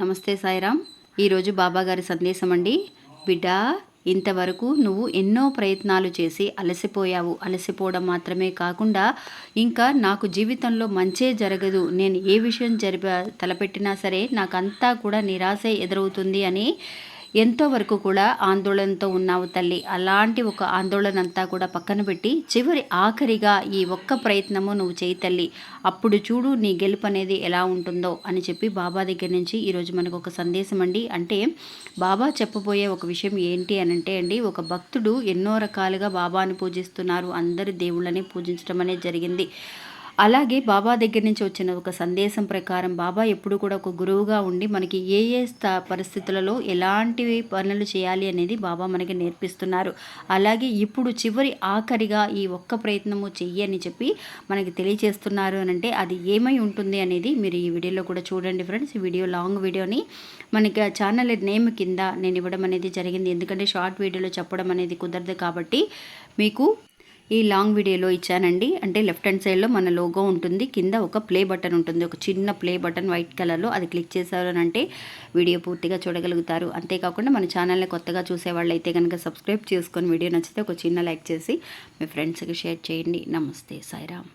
నమస్తే సాయిరామ్. ఈరోజు బాబాగారి సందేశం అండి. బిడ్డ ఇంతవరకు నువ్వు ఎన్నో ప్రయత్నాలు చేసి అలసిపోయావు. అలసిపోవడం మాత్రమే కాకుండా ఇంకా నాకు జీవితంలో మంచే జరగదు. నేను ఏ విషయం జరిప తలపెట్టినా సరే నాకంతా కూడా నిరాశ ఎదురవుతుంది అని ఎంతో వరకు కూడా ఆందోళనతో ఉన్నావు తల్లి? అలాంటి ఒక ఆందోళన అంతా కూడా పక్కన పెట్టి చివరి ఆఖరిగా ఈ ఒక్క ప్రయత్నము నువ్వు చేయి తల్లి. అప్పుడు చూడు నీ గెలుపు అనేది ఎలా ఉంటుందో అని చెప్పి బాబా దగ్గర నుంచి ఈరోజు మనకు ఒక సందేశం అండి. అంటే బాబా చెప్పబోయే ఒక విషయం ఏంటి అని అంటే అండి ఒక భక్తుడు ఎన్నో రకాలుగా బాబాను పూజిస్తున్నారు. అందరి దేవుళ్ళని పూజించడం అనేది జరిగింది. అలాగే బాబా దగ్గర నుంచి వచ్చిన ఒక సందేశం ప్రకారం బాబా ఎప్పుడు కూడా ఒక గురువుగా ఉండి మనకి ఏ ఏ స్థా పరిస్థితులలో ఎలాంటి పనులు చేయాలి అనేది బాబా మనకి నేర్పిస్తున్నారు. అలాగే ఇప్పుడు చివరి ఆఖరిగా ఈ ఒక్క ప్రయత్నము చెయ్యి అని చెప్పి మనకి తెలియజేస్తున్నారు అని అంటే అది ఏమై ఉంటుంది అనేది మీరు ఈ వీడియోలో కూడా చూడండి ఫ్రెండ్స్. ఈ వీడియో లాంగ్ వీడియోని మనకి ఛానల్ నేమ్ కింద నేను ఇవ్వడం అనేది జరిగింది. ఎందుకంటే షార్ట్ వీడియోలో చెప్పడం అనేది కుదరదు కాబట్టి మీకు ఈ లాంగ్ వీడియోలో ఇచ్చానండి. అంటే లెఫ్ట్ హ్యాండ్ సైడ్లో మన లోగో ఉంటుంది. కింద ఒక ప్లే బటన్ ఉంటుంది. ఒక చిన్న ప్లే బటన్ వైట్ కలర్లో అది క్లిక్ చేశారు అని అంటే వీడియో పూర్తిగా చూడగలుగుతారు. అంతేకాకుండా మన ఛానల్ని కొత్తగా చూసేవాళ్ళు అయితే కనుక సబ్స్క్రైబ్ చేసుకొని వీడియో నచ్చితే ఒక చిన్న లైక్ చేసి మీ ఫ్రెండ్స్కి షేర్ చేయండి. నమస్తే. సాయిరామ్.